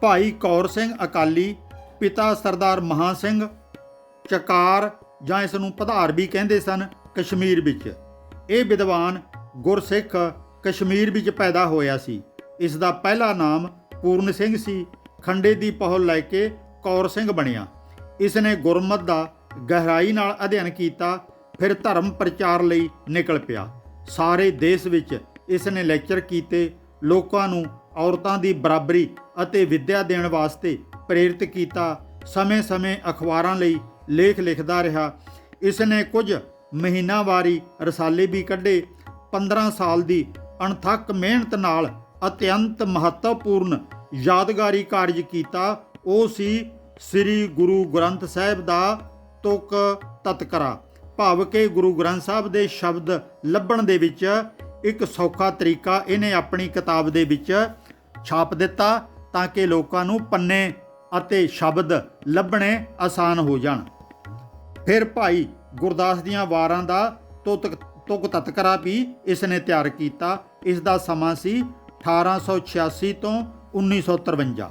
ਭਾਈ ਕੌਰ ਸਿੰਘ ਅਕਾਲੀ, ਪਿਤਾ ਸਰਦਾਰ ਮਹਾਂ ਸਿੰਘ, ਚਕਾਰ ਜਾਂ ਇਸ ਨੂੰ ਪਧਾਰ ਵੀ ਕਹਿੰਦੇ ਸਨ, ਕਸ਼ਮੀਰ ਵਿੱਚ। ਇਹ ਵਿਦਵਾਨ ਗੁਰਸਿੱਖ ਕਸ਼ਮੀਰ ਵਿੱਚ ਪੈਦਾ ਹੋਇਆ ਸੀ। ਇਸ ਦਾ ਪਹਿਲਾ ਨਾਮ ਪੂਰਨ ਸਿੰਘ ਸੀ। ਖੰਡੇ ਦੀ ਪਹੁਲ ਲੈ ਕੇ ਕੌਰ ਸਿੰਘ ਬਣਿਆ। ਇਸ ਨੇ ਗੁਰਮਤ ਦਾ ਗਹਿਰਾਈ ਨਾਲ ਅਧਿਐਨ ਕੀਤਾ, ਫਿਰ ਧਰਮ ਪ੍ਰਚਾਰ ਲਈ ਨਿਕਲ ਪਿਆ। ਸਾਰੇ ਦੇਸ਼ ਵਿੱਚ ਇਸ ਨੇ ਲੈਕਚਰ ਕੀਤੇ, ਲੋਕਾਂ ਨੂੰ ਔਰਤਾਂ ਦੀ ਬਰਾਬਰੀ ਅਤੇ ਵਿੱਦਿਆ ਦੇਣ ਵਾਸਤੇ ਪ੍ਰੇਰਿਤ ਕੀਤਾ, ਸਮੇਂ-ਸਮੇਂ ਅਖਬਾਰਾਂ ਲਈ ਲੇਖ ਲਿਖਦਾ ਰਿਹਾ। ਇਸ ਨੇ ਕੁਝ ਮਹੀਨਾਵਾਰੀ ਰਸਾਲੇ ਵੀ ਕੱਢੇ। 15 ਸਾਲ ਦੀ ਅਣਥੱਕ ਮਿਹਨਤ ਨਾਲ ਅਤਿਅੰਤ ਮਹੱਤਵਪੂਰਨ ਯਾਦਗਾਰੀ ਕਾਰਜ ਕੀਤਾ। ਉਹ ਸੀ ਸ੍ਰੀ ਗੁਰੂ ਗ੍ਰੰਥ ਸਾਹਿਬ ਦਾ ਤੁਕ ਤਤਕਰਾ। ਭਾਵ ਕਿ ਗੁਰੂ ਗ੍ਰੰਥ ਸਾਹਿਬ ਦੇ ਸ਼ਬਦ ਲੱਭਣ ਦੇ ਵਿੱਚ ਇੱਕ ਸੌਖਾ ਤਰੀਕਾ ਇਹਨੇ ਆਪਣੀ ਕਿਤਾਬ ਦੇ ਵਿੱਚ ਛਾਪ ਦਿੱਤਾ ਤਾਂ ਕਿ ਲੋਕਾਂ ਨੂੰ ਪੰਨੇ ਅਤੇ ਸ਼ਬਦ ਲੱਭਣੇ ਆਸਾਨ ਹੋ ਜਾਣ। ਫਿਰ ਭਾਈ ਗੁਰਦਾਸ ਦੀਆਂ ਵਾਰਾਂ ਦਾ ਤੁਕ ਤੁਕ ਤਤਕਰਾ ਵੀ ਇਸ ਨੇ ਤਿਆਰ ਕੀਤਾ। ਇਸ ਦਾ ਸਮਾਂ ਸੀ 1886 ਤੋਂ 1953